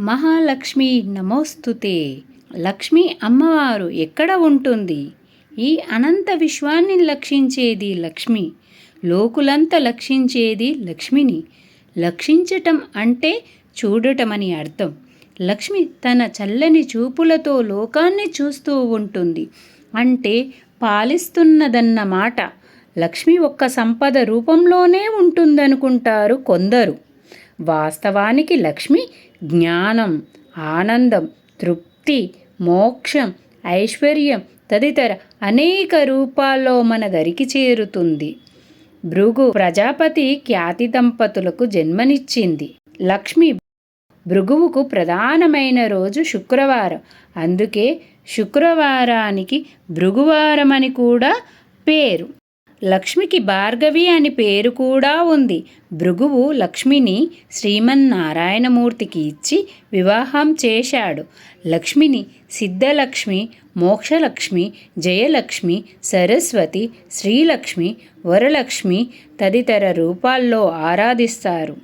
మహాలక్ష్మి నమోస్తుతే. లక్ష్మి అమ్మవారు ఎక్కడ ఉంటుంది? ఈ అనంత విశ్వాన్ని లక్షించేది లక్ష్మి. లోకులంతా లక్షించేది లక్ష్మిని. లక్షించటం అంటే చూడటమని అర్థం. లక్ష్మి తన చల్లని చూపులతో లోకాన్ని చూస్తూ ఉంటుంది. అంటే పాలిస్తున్నదన్నమాట లక్ష్మి ఒక్క సంపద రూపంలోనే ఉంటుందనుకుంటారు కొందరు. వాస్తవానికి లక్ష్మి జ్ఞానం ఆనందం తృప్తి మోక్షం ఐశ్వర్యం తదితర అనేక రూపాల్లో మన దరికి చేరుతుంది. భృగు ప్రజాపతి ఖ్యాతి దంపతులకు జన్మనిచ్చింది. లక్ష్మి భృగువుకు ప్రధానమైన రోజు శుక్రవారం. అందుకే శుక్రవారానికి భృగువారమని కూడా పేరు. లక్ష్మికి భార్గవి అని పేరు కూడా ఉంది. భృగువు లక్ష్మిని శ్రీమన్నారాయణమూర్తికి ఇచ్చి వివాహం చేశాడు. లక్ష్మిని సిద్ధలక్ష్మి మోక్షలక్ష్మి జయలక్ష్మి సరస్వతి శ్రీలక్ష్మి వరలక్ష్మి తదితర రూపాల్లో ఆరాధిస్తారు.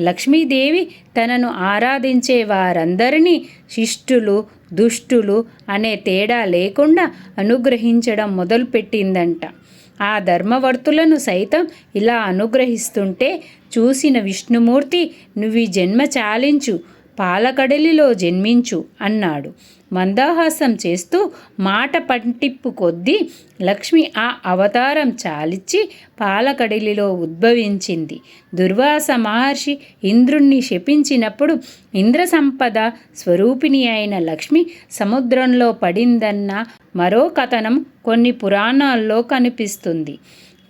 లక్ష్మీదేవి తనను ఆరాధించే వారందరినీ శిష్టులు దుష్టులు అనే తేడా లేకుండా అనుగ్రహించడం మొదలుపెట్టిందంట. ఆ ధర్మవర్తులను సైతం ఇలా అనుగ్రహిస్తుంటే చూసిన విష్ణుమూర్తి నువ్వు జన్మ చాలించు. పాలకడలిలో జన్మించు అన్నాడు. మందాహాసం చేస్తూ మాట పంటిప్పు కొద్దీ లక్ష్మి ఆ అవతారం చాలిచ్చి పాలకడలిలో ఉద్భవించింది. దుర్వాస మహర్షి ఇంద్రుణ్ణి శపించినప్పుడు ఇంద్ర సంపద స్వరూపిణి అయిన లక్ష్మి సముద్రంలో పడిందన్న మరో కథనం కొన్ని పురాణాల్లో కనిపిస్తుంది.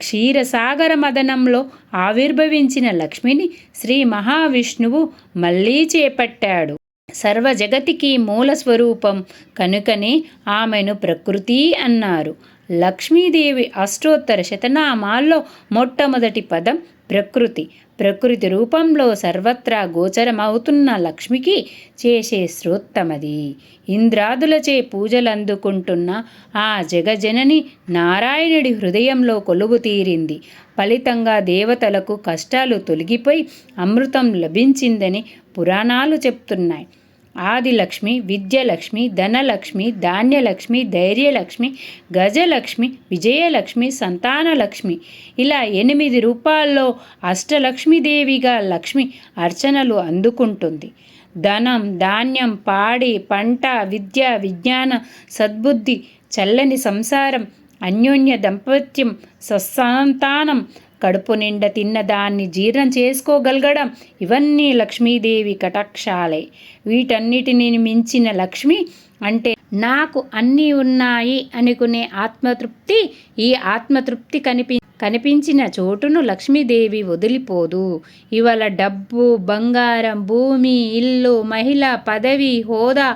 క్షీరసాగర మదనంలో ఆవిర్భవించిన లక్ష్మిని శ్రీ మహావిష్ణువు మళ్ళీ చేపట్టాడు. సర్వ జగతికి మూల స్వరూపం కనుకనే ఆమెను ప్రకృతి అన్నారు. లక్ష్మీదేవి అష్టోత్తర శతనామాల్లో మొట్టమొదటి పదం ప్రకృతి. ప్రకృతి రూపంలో సర్వత్రా గోచరమవుతున్న లక్ష్మికి చేసే శ్రోత్తమది. ఇంద్రాదులచే పూజలందుకుంటున్న ఆ జగజనని నారాయణుడి హృదయంలో కొలువు తీరింది. ఫలితంగా దేవతలకు కష్టాలు తొలగిపోయి అమృతం లభించిందని పురాణాలు చెప్తున్నాయి. ఆదిలక్ష్మి విద్యలక్ష్మి ధనలక్ష్మి ధాన్యలక్ష్మి ధైర్యలక్ష్మి గజలక్ష్మి విజయలక్ష్మి సంతానలక్ష్మి. ఇలా ఎనిమిది రూపాల్లో అష్టలక్ష్మీదేవిగా లక్ష్మి అర్చనలు అందుకుంటుంది. ధనం ధాన్యం పాడి పంట విద్య విజ్ఞాన సద్బుద్ధి చల్లని సంసారం అన్యోన్య దంపత్యం సత్సంతానం కడుపు నిండా తిన్నదాన్ని జీర్ణం చేసుకోగలగడం ఇవన్నీ లక్ష్మీదేవి కటాక్షాలే. వీటన్నిటిని మించిన లక్ష్మి అంటే నాకు అన్నీ ఉన్నాయి అనుకునే ఆత్మతృప్తి ఈ ఆత్మతృప్తి కనిపి కనిపించిన చోటును లక్ష్మీదేవి వదిలిపోదు. ఇవాళ డబ్బు బంగారం భూమి ఇల్లు మహిళ పదవి హోదా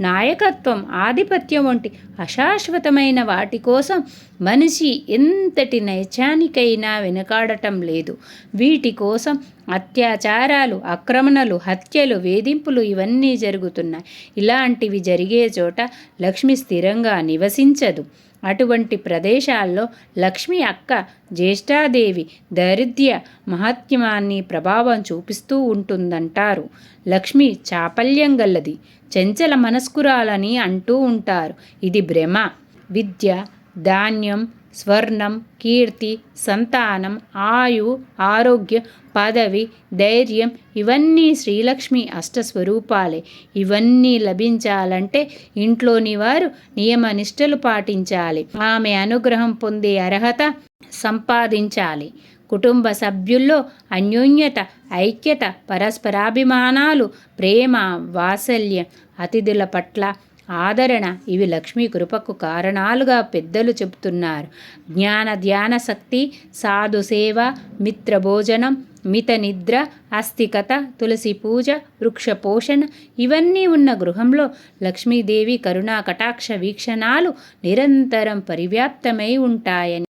నాయకత్వం ఆధిపత్యం వంటి అశాశ్వతమైన వాటి కోసం మనిషి ఎంతటి నైచానికైనా వెనకాడటం లేదు. వీటి కోసం అత్యాచారాలు ఆక్రమణలు హత్యలు వేధింపులు ఇవన్నీ జరుగుతున్నాయి. ఇలాంటివి జరిగే చోట లక్ష్మి స్థిరంగా నివసించదు. అటువంటి ప్రదేశాల్లో లక్ష్మి అక్క జ్యేష్ఠాదేవి దారిద్ర్య మహత్యమాన్ని ప్రభావం చూపిస్తూ ఉంటుందంటారు. లక్ష్మి చాపల్యం గల్లది చంచల మనస్కురాలని అంటూ ఉంటారు. ఇది భ్రమ విద్య ధాన్యం స్వర్ణం కీర్తి సంతానం ఆయు ఆరోగ్యం పదవి ధైర్యం ఇవన్నీ శ్రీలక్ష్మి అష్టస్వరూపాలే. ఇవన్నీ లభించాలంటే ఇంట్లోని వారు నియమనిష్టలు పాటించాలి. ఆమె అనుగ్రహం పొందే అర్హత సంపాదించాలి. కుటుంబ సభ్యుల్లో అన్యోన్యత ఐక్యత పరస్పరాభిమానాలు ప్రేమ వాత్సల్యం అతిథుల పట్ల ఆదరణ. ఇవి లక్ష్మీ కృపకు కారణాలుగా పెద్దలు చెబుతున్నారు. జ్ఞాన ధ్యాన శక్తి సాధు సేవ మిత్ర భోజనం మిత నిద్ర అస్థికత తులసి పూజ వృక్ష పోషణ ఇవన్నీ ఉన్న గృహంలో లక్ష్మీదేవి కరుణా కటాక్ష వీక్షణాలు నిరంతరం పరివ్యాప్తమై ఉంటాయని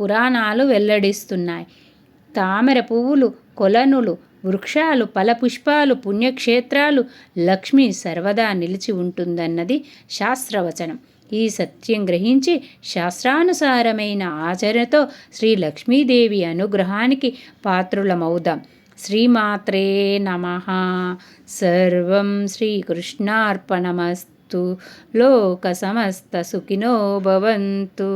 పురాణాలు వెల్లడిస్తున్నాయి. తామర పువ్వులు కొలనులు వృక్షాలు ఫలపుష్పాలు పుణ్యక్షేత్రాలు లక్ష్మి సర్వదా నిలిచి ఉంటుందన్నది శాస్త్రవచనం. ఈ సత్యం గ్రహించి శాస్త్రానుసారమైన ఆచరణతో శ్రీ లక్ష్మీదేవి అనుగ్రహానికి పాత్రులమవుదాం. శ్రీమాత్రే నమ. సర్వం శ్రీకృష్ణార్పణమస్తు. లోక సమస్త సుఖినో భవంతు.